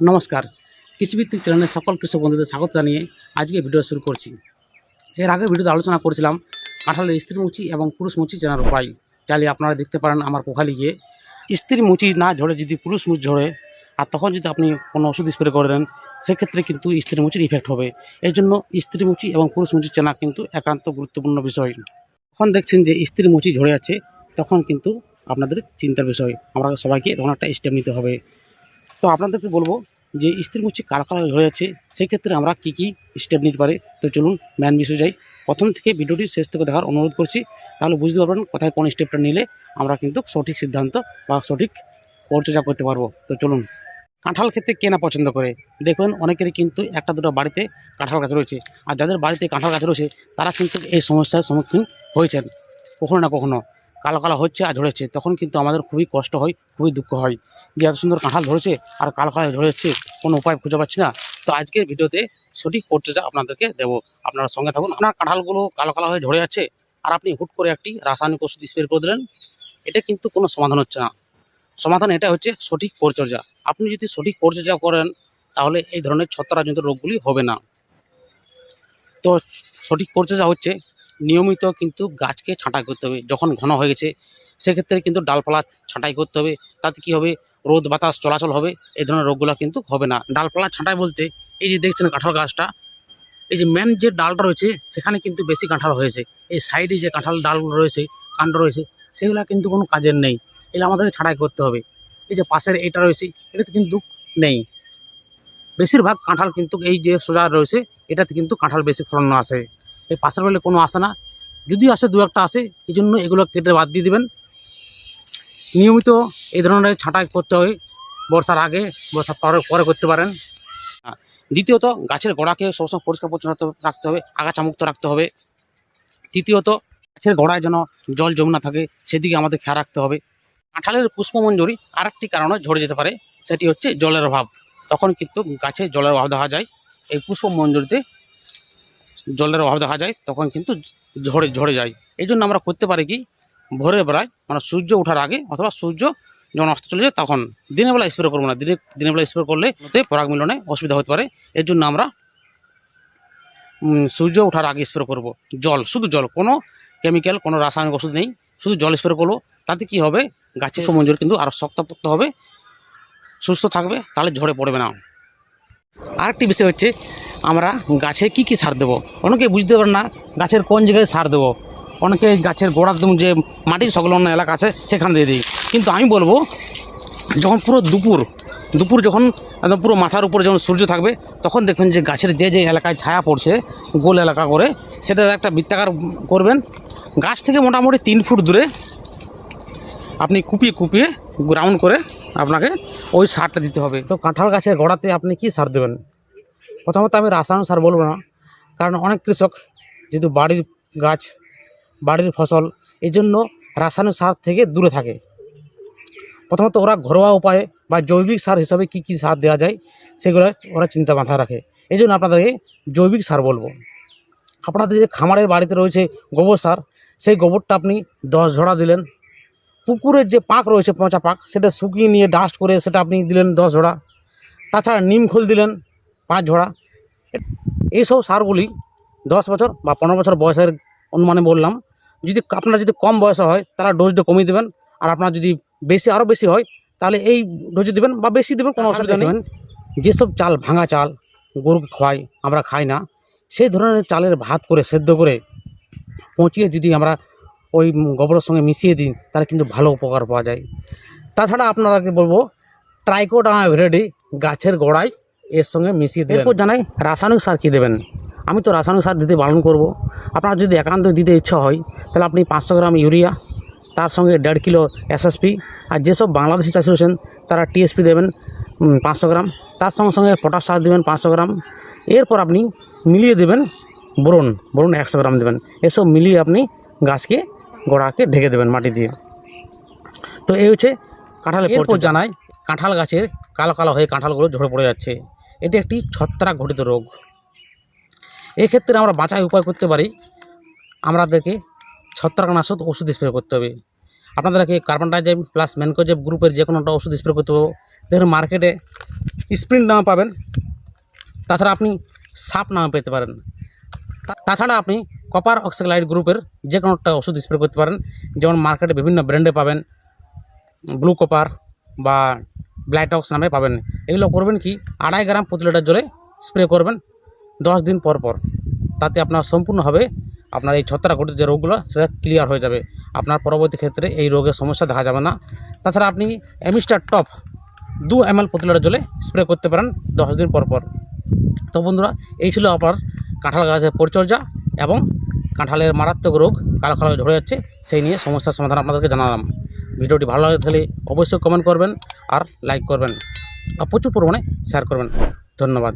নমস্কার। কৃষিভিত্তিক চ্যানেলে সকল কৃষক বন্ধুদের স্বাগত জানিয়ে আজকে ভিডিও শুরু করছি। এর আগের ভিডিওতে আলোচনা করেছিলাম কাঁঠালের স্ত্রী মুচি এবং পুরুষ মুচি চেনার উপায়। চাইলে আপনারা দেখতে পারেন আমার পোখালি গিয়ে। স্ত্রী মুচি না ঝরে, যদি পুরুষ মুচি ঝরে, আর তখন যদি আপনি কোনো ওষুধ স্প্রে করে দেন, সেক্ষেত্রে কিন্তু স্ত্রী মুচির ইফেক্ট হবে। এই জন্য স্ত্রী মুচি এবং পুরুষ মুচি চেনা কিন্তু একান্ত গুরুত্বপূর্ণ বিষয়। যখন দেখছেন যে স্ত্রী মুচি ঝরে আছে তখন কিন্তু আপনাদের চিন্তার বিষয়। আমরা সবাইকে তখন একটা স্টেপ নিতে হবে। তো আপনাদেরকে বলব যে স্ত্রী মুচি কালো কালো হয়ে যাচ্ছে, সেক্ষেত্রে আমরা কী কী স্টেপ নিতে পারি? তো চলুন ম্যান বিষয় যাই। প্রথম থেকে ভিডিওটি শেষ থেকে দেখার অনুরোধ করছি, তাহলে বুঝতে পারবেন কোথায় কোন স্টেপটা নিলে আমরা কিন্তু সঠিক সিদ্ধান্ত বা সঠিক পরিচর্যা করতে পারব। তো চলুন, কাঁঠাল খেতে কে না পছন্দ করে? দেখবেন অনেকেরই কিন্তু একটা দুটো বাড়িতে কাঁঠাল গাছ রয়েছে, আর যাদের বাড়িতে কাঁঠাল গাছ রয়েছে, তারা কিন্তু এই সমস্যার সম্মুখীন হয়েছেন কখনো না কখনো। কালো কালো হচ্ছে আর ঝরেছে, তখন কিন্তু আমাদের খুবই কষ্ট হয়, খুবই দুঃখ হয়। যে এত সুন্দর কাঁঠাল ধরেছে আর কালো কালো ঝরে যাচ্ছে, কোনো উপায় খুঁজে পাচ্ছি না। তো আজকের ভিডিওতে সঠিক পরিচর্যা আপনাদেরকে দেবো। আপনারা সঙ্গে থাকুন। আপনার কাঁঠালগুলো কালো কালো হয়ে ঝরে যাচ্ছে আর আপনি হুট করে একটি রাসায়নিক ওষুধ স্প্রে করে দিলেন, এটা কিন্তু কোনো সমাধান হচ্ছে না। সমাধান এটা হচ্ছে সঠিক পরিচর্যা। আপনি যদি সঠিক পরিচর্যা করেন, তাহলে এই ধরনের ছত্রাকজনিত রোগগুলি হবে না। তো সঠিক পরিচর্যা হচ্ছে নিয়মিত কিন্তু গাছকে ছাঁটা করতে হবে। যখন ঘন হয়ে গেছে সেক্ষেত্রে কিন্তু ডালপালা ছাঁটাই করতে হবে। তাতে কী হবে? রোদ, বাতাস, চলাচল হবে। এই ধরনের রোগগুলো কিন্তু হবে না। ডালপালা ছাঁটাই বলতে এই যে দেখছেন কাঁঠাল গাছটা, এই যে মেন যে ডালটা রয়েছে, সেখানে কিন্তু বেশি কাঁঠাল হয়েছে। এই সাইডে যে কাঁঠাল ডালগুলো রয়েছে, কাণ্ড রয়েছে, সেগুলো কিন্তু কোনো কাজের নেই। এগুলো আমাদেরকে ছাঁটাই করতে হবে। এই যে পাশের এটা রয়েছে, এটাতে কিন্তু নেই। বেশিরভাগ কাঁঠাল কিন্তু এই যে সোজা রয়েছে, এটাতে কিন্তু কাঁঠাল বেশি ফলন আসে। এই পাশের বেলে কোনো আসে না। যদি আসে, দু একটা আসে, এই জন্য এগুলো কেটে বাদ দিয়ে দেবেন। নিয়মিত এই ধরনের ছাঁটাই করতে হয় বর্ষার আগে, বর্ষার পরে পরে করতে পারেন। দ্বিতীয়ত গাছের গোড়াকে সবসময় পরিষ্কার পরিচ্ছন্ন রাখতে হবে আগাছামুক্ত রাখতে হবে। তৃতীয়ত গাছের গোড়ায় যেন জল জমে না থাকে, সেদিকে আমাদের খেয়াল রাখতে হবে। কাঁঠালের পুষ্পমঞ্জরি আরেকটি কারণে ঝরে যেতে পারে, সেটি হচ্ছে জলের অভাব। তখন কিন্তু গাছে জলের অভাব দেখা যায়, এই পুষ্পমঞ্জরিতে জলের অভাব দেখা যায়, তখন কিন্তু ঝরে ঝরে যায়। এই জন্য আমরা করতে পারি কি ভোরের বেলায় মানে সূর্য ওঠার আগে অথবা সূর্য যখন অস্ত চলে যায় তখন দিনের বেলা স্প্রে করব না। দিনে, দিনের বেলা স্প্রে করলে ওতে পরাগ মিলনে অসুবিধা হতে পারে। এর জন্য আমরা সূর্য ওঠার আগে স্প্রে করব। জল, শুধু জল, কোনো কেমিক্যাল কোনো রাসায়নিক ওষুধ নেই। শুধু জল স্প্রে করব, তাতে কি হবে? গাছের সমঞ্জর কিন্তু আরও শক্তপোক্ত হবে, সুস্থ থাকবে, তাহলে ঝরে পড়বে না। আরেকটি বিষয় হচ্ছে, আমরা গাছে কি কি সার দেবো? অনেকে বুঝতে পারে না গাছের কোন জায়গায় সার দেবো। অনেকে গাছের গোড়ার যে মাটির সংলগ্ন এলাকা আছে, সেখান দিয়ে দিই। কিন্তু আমি বলব, যখন পুরো দুপুর দুপুর যখন একদম পুরো মাথার উপরে যখন সূর্য থাকবে, তখন দেখবেন যে গাছের যে যে এলাকায় ছায়া পড়ছে, গোল এলাকা করে, সেটা একটা বৃত্তাকার করবেন। গাছ থেকে মোটামুটি তিন ফুট দূরে আপনি কুপিয়ে কুপিয়ে গ্রাউন্ড করে আপনাকে ওই সারটা দিতে হবে। তো কাঁঠাল গাছের গোড়াতে আপনি কি সার দেবেন? প্রথমত আমি রাসায়নিক সার বলব না, কারণ অনেক কৃষক যেহেতু বাড়ির গাছ বাড়ির ফসল, এই জন্য রাসায়নিক সার থেকে দূরে থাকে। প্রথমত ওরা ঘরোয়া উপায়ে বা জৈবিক সার হিসাবে কি কি সার দেওয়া যায়, সেগুলো ওরা চিন্তা মাথায় রাখে। এই জন্য আপনাদেরকে জৈবিক সার বলব। আপনাদের যে খামারের বাড়িতে রয়েছে গোবর সার, সেই গোবরটা আপনি দশ ঝোড়া দিলেন। পুকুরের যে পাক রয়েছে, পচা পাক, সেটা শুকিয়ে নিয়ে ডাস্ট করে সেটা আপনি দিলেন দশ ঝড়া। তাছাড়া নিম খোল দিলেন পাঁচ ঝোড়া। এইসব সারগুলি দশ বছর বা পনেরো বছর বয়সের অনুমানে বললাম যদি আপনার যদি কম বয়সে হয় তারা ডোজটা কমিয়ে দেবেন। আর আপনার যদি বেশি আরও বেশি হয় তাহলে এই ডোজে দেবেন বা বেশি দেবেন কোনো অসুবিধা নেই। যেসব চাল ভাঙা চাল গরুকে খাওয়াই আমরা খাই না সেই ধরনের চালের ভাত করে সেদ্ধ করে পচিয়ে যদি আমরা ওই গোবরের সঙ্গে মিশিয়ে দিন তাহলে কিন্তু ভালো উপকার পাওয়া যায়। তাছাড়া আপনারাকে বলব ট্রাইকোডামা ভেরেডি গাছের গোড়ায় এর সঙ্গে মিশিয়ে দেবেন। এরপর জানাই রাসায়নিক সার কী দেবেন? আমি তো রাসায়নিক সার দিতে বারণ করব। আপনার যদি একান্ত দিতে ইচ্ছা হয় তাহলে আপনি পাঁচশো গ্রাম ইউরিয়া তার সঙ্গে দেড় কিলো এসএসপি আর যেসব বাংলাদেশি চাষি রয়েছেন তারা টিএসপি দেবেন পাঁচশো গ্রাম। তার সঙ্গে সঙ্গে পটাশ সার দেবেন পাঁচশো গ্রাম। এরপর আপনি মিলিয়ে দেবেন বোরন বোরন একশো গ্রাম দেবেন। এসব মিলিয়ে আপনি গাছকে গোড়াকে ঢেকে দেবেন মাটি দিয়ে। তো এই হচ্ছে কাঁঠালের এরপর জানাই কাঁঠাল গাছের কালো কালো হয়ে কাঁঠালগুলো ঝরে পড়ে যাচ্ছে। এটি একটি ছত্রাক ঘটিত রোগ। এক্ষেত্রে আমরা বাঁচায় উপায় করতে পারি। আমাদেরকে ছত্রাকনাশক ওষুধ স্প্রে করতে হবে। আপনাদেরকে কার্বন ডাইজেম প্লাস ম্যানকোজেব গ্রুপের যে কোনো একটা ওষুধ স্প্রে করতে হবে। দেখুন মার্কেটে স্প্রিন্ট নামে পাবেন। তাছাড়া আপনি সাপ নামে পেতে পারেন। তাছাড়া আপনি কপার অক্সাইড গ্রুপের যে কোনো একটা ওষুধ স্প্রে করতে পারেন। যেমন মার্কেটে বিভিন্ন ব্র্যান্ডে পাবেন। ব্লু কপার বা ব্লাইটক্স নামে পাবেন। এগুলো করবেন কি? আড়াই গ্রাম প্রতি লিটার জলে স্প্রে করবেন। দশ দিন পর পর। তাতে আপনার সম্পূর্ণভাবে আপনার এই ছত্রাক ঘটিত যে রোগগুলো, সেটা ক্লিয়ার হয়ে যাবে। আপনার পরবর্তী ক্ষেত্রে এই রোগের সমস্যা দেখা যাবে না। তাছাড়া আপনি অ্যামিস্টার টপ দু এম এল প্রতি লিটার জলে স্প্রে করতে পারেন দশ দিন পর পর। তো বন্ধুরা, এই ছিল আপনার কাঁঠাল গাছের পরিচর্যা এবং কাঁঠালের মারাত্মক রোগ কালো কালো ধরে যাচ্ছে, সেই নিয়ে সমস্যার সমাধান আপনাদেরকে জানালাম। ভিডিওটি ভালো লাগে তাহলে অবশ্যই কমেন্ট করবেন আর লাইক করবেন। আর প্রচুর পরিমাণে শেয়ার করবেন। ধন্যবাদ।